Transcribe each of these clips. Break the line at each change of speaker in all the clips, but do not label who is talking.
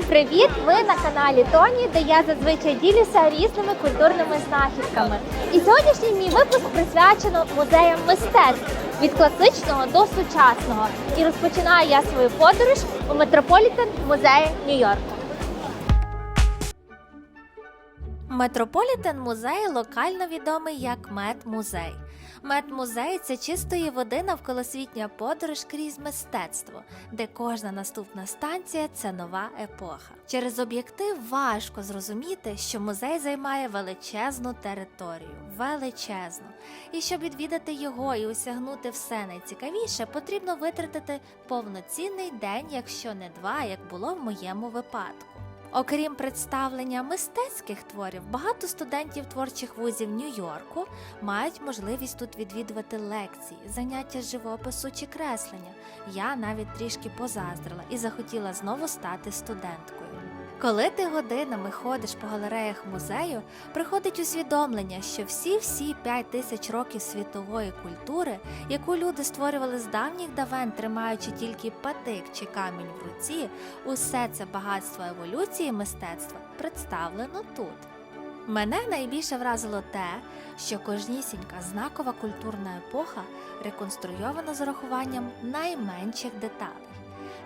Всім привіт! Ви на каналі Тоні, де я зазвичай ділюся різними культурними знахідками. І сьогоднішній мій випуск присвячено музеям мистецтв від класичного до сучасного. І розпочинаю я свою подорож у Метрополітен музеї Нью-Йорку. Метрополітен музей локально відомий як Мед-музей. Мед-музей це чистої води навколосвітня подорож крізь мистецтво, де кожна наступна станція це нова епоха. Через об'єктив важко зрозуміти, що музей займає величезну територію, величезну. І щоб відвідати його і осягнути все найцікавіше, потрібно витратити повноцінний день, якщо не два, як було в моєму випадку. Окрім представлення мистецьких творів, багато студентів творчих вузів Нью-Йорку мають можливість тут відвідувати лекції, заняття живопису чи креслення. Я навіть трішки позаздрила і захотіла знову стати студенткою. Коли ти годинами ходиш по галереях музею, приходить усвідомлення, що всі-всі п'ять тисяч років світової культури, яку люди створювали з давніх давен, тримаючи тільки патик чи камінь в руці, усе це багатство еволюції мистецтва представлено тут. Мене найбільше вразило те, що кожнісінька знакова культурна епоха реконструйована з урахуванням найменших деталей.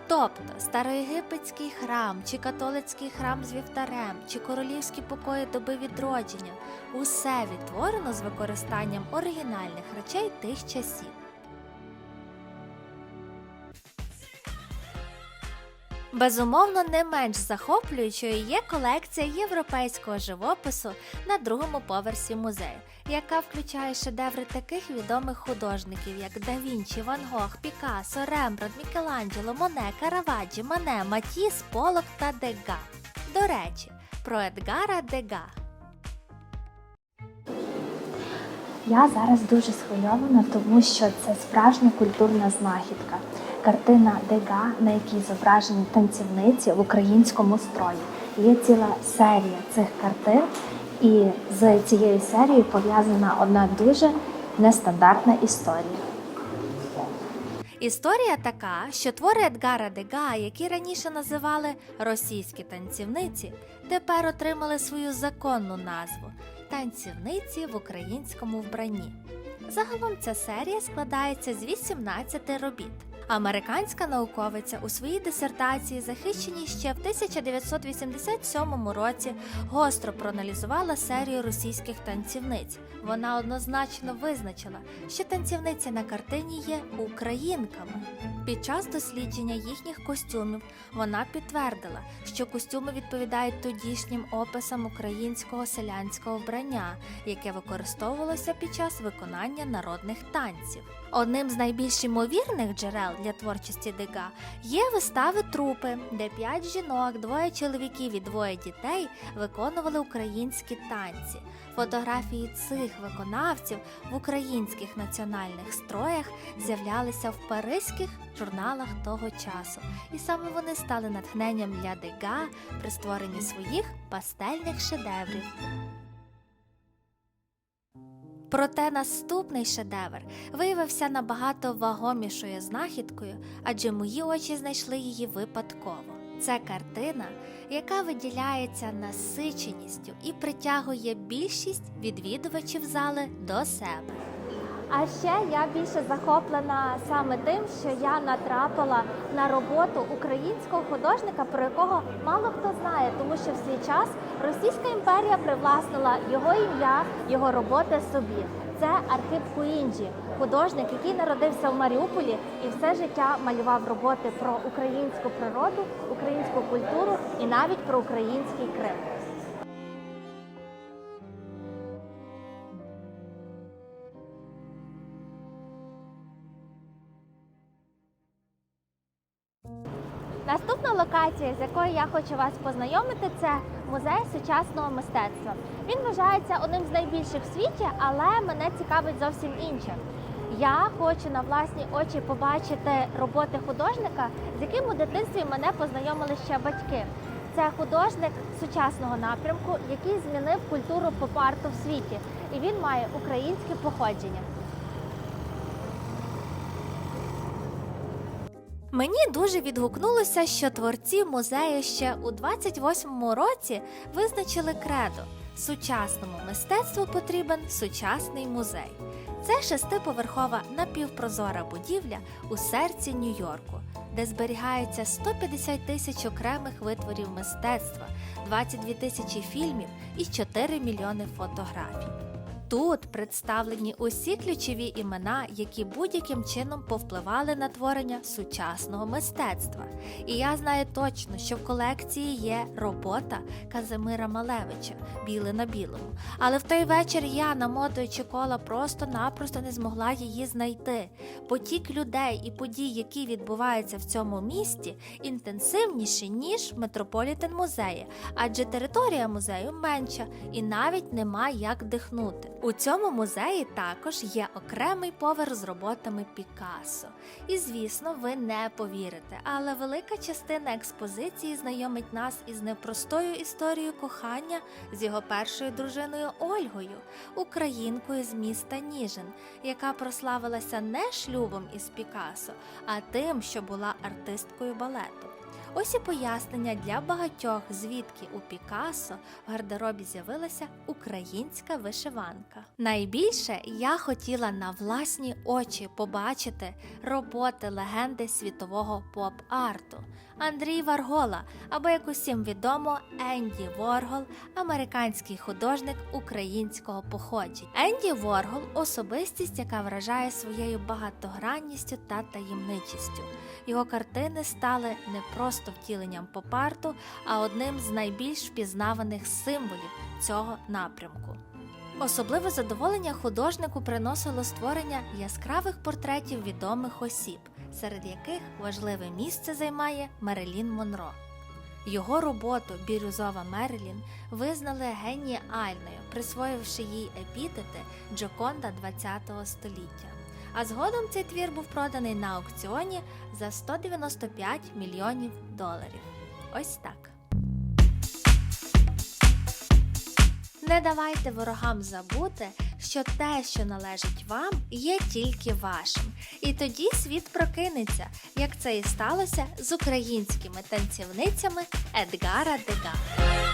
Тобто староєгипетський храм, чи католицький храм з вівтарем, чи королівські покої доби відродження усе відтворено з використанням оригінальних речей тих часів. Безумовно, не менш захоплюючою є колекція європейського живопису на другому поверсі музею, яка включає шедеври таких відомих художників, як Да Вінчі, Ван Гог, Пікассо, Рембрандт, Мікеланджело, Моне, Караваджі, Мане, Матіс, Полок та Дега. До речі, про Едгара Дега.
Я зараз дуже схвильована, тому що це справжня культурна знахідка. Картина Дега, на якій зображені танцівниці в українському строї. Є ціла серія цих картин, і з цією серією пов'язана одна дуже нестандартна історія.
Історія така, що твори Едгара Дега, які раніше називали російські танцівниці, тепер отримали свою законну назву танцівниці в українському вбранні. Загалом ця серія складається з 18 робіт. Американська науковиця у своїй дисертації, захищеній ще в 1987 році, гостро проаналізувала серію російських танцівниць. Вона однозначно визначила, що танцівниці на картині є українками. Під час дослідження їхніх костюмів вона підтвердила, що костюми відповідають тодішнім описам українського селянського вбрання, яке використовувалося під час виконання народних танців. Одним з найбільш ймовірних джерел для творчості Дега є вистави трупи, де п'ять жінок, двоє чоловіків і двоє дітей виконували українські танці. Фотографії цих виконавців в українських національних строях з'являлися в паризьких журналах того часу, і саме вони стали натхненням для Дега при створенні своїх пастельних шедеврів. Проте наступний шедевр виявився набагато вагомішою знахідкою, адже мої очі знайшли її випадково. Це картина, яка виділяється насиченістю і притягує більшість відвідувачів зали до себе. А ще я більше захоплена саме тим, що я натрапила на роботу українського художника, про якого мало хто знає, тому що в свій час Російська імперія привласнила його ім'я, його роботи собі. Це Архип Куінджі, художник, який народився в Маріуполі і все життя малював роботи про українську природу, українську культуру і навіть про український Крим. Наступна локація, з якою я хочу вас познайомити, це музей сучасного мистецтва. Він вважається одним з найбільших в світі, але мене цікавить зовсім інше. Я хочу на власні очі побачити роботи художника, з яким у дитинстві мене познайомили ще батьки. Це художник сучасного напрямку, який змінив культуру поп-арту в світі, і він має українське походження. Мені дуже відгукнулося, що творці музею ще у 28-му році визначили кредо. Сучасному мистецтву потрібен сучасний музей. Це шестиповерхова напівпрозора будівля у серці Нью-Йорку, де зберігається 150 тисяч окремих витворів мистецтва, 22 тисячі фільмів і 4 мільйони фотографій. Тут представлені усі ключові імена, які будь-яким чином повпливали на творення сучасного мистецтва. І я знаю точно, що в колекції є робота Казимира Малевича Біле на білому. Але в той вечір я, намотуючи кола, просто-напросто не змогла її знайти. Потік людей і подій, які відбуваються в цьому місті, інтенсивніші, ніж Метрополітен музеї, адже територія музею менша і навіть нема як дихнути. У цьому музеї також є окремий поверх з роботами Пікассо. І звісно, ви не повірите, але велика частина експозиції знайомить нас із непростою історією кохання з його першою дружиною Ольгою, українкою з міста Ніжин, яка прославилася не шлюбом із Пікассо, а тим, що була артисткою балету. Ось і пояснення для багатьох, звідки у Пікассо в гардеробі з'явилася українська вишиванка. Найбільше я хотіла на власні очі побачити роботи легенди світового поп-арту Андрій Варгола, або як усім відомо, Енді Воргол, американський художник українського походження. Енді Воргол особистість, яка вражає своєю багатогранністю та таємничістю. Його картини стали не просто втіленням поп-арту, а одним з найбільш впізнаваних символів цього напрямку. Особливе задоволення художнику приносило створення яскравих портретів відомих осіб, серед яких важливе місце займає Мерелін Монро. Його роботу Бірюзова Мерлін визнали геніальною, присвоївши їй епітети Джоконда ХХ століття. А згодом цей твір був проданий на аукціоні за 195 мільйонів доларів. Ось так. Не давайте ворогам забути, що те, що належить вам, є тільки вашим. І тоді світ прокинеться, як це і сталося з українськими танцівницями Едгара Дега.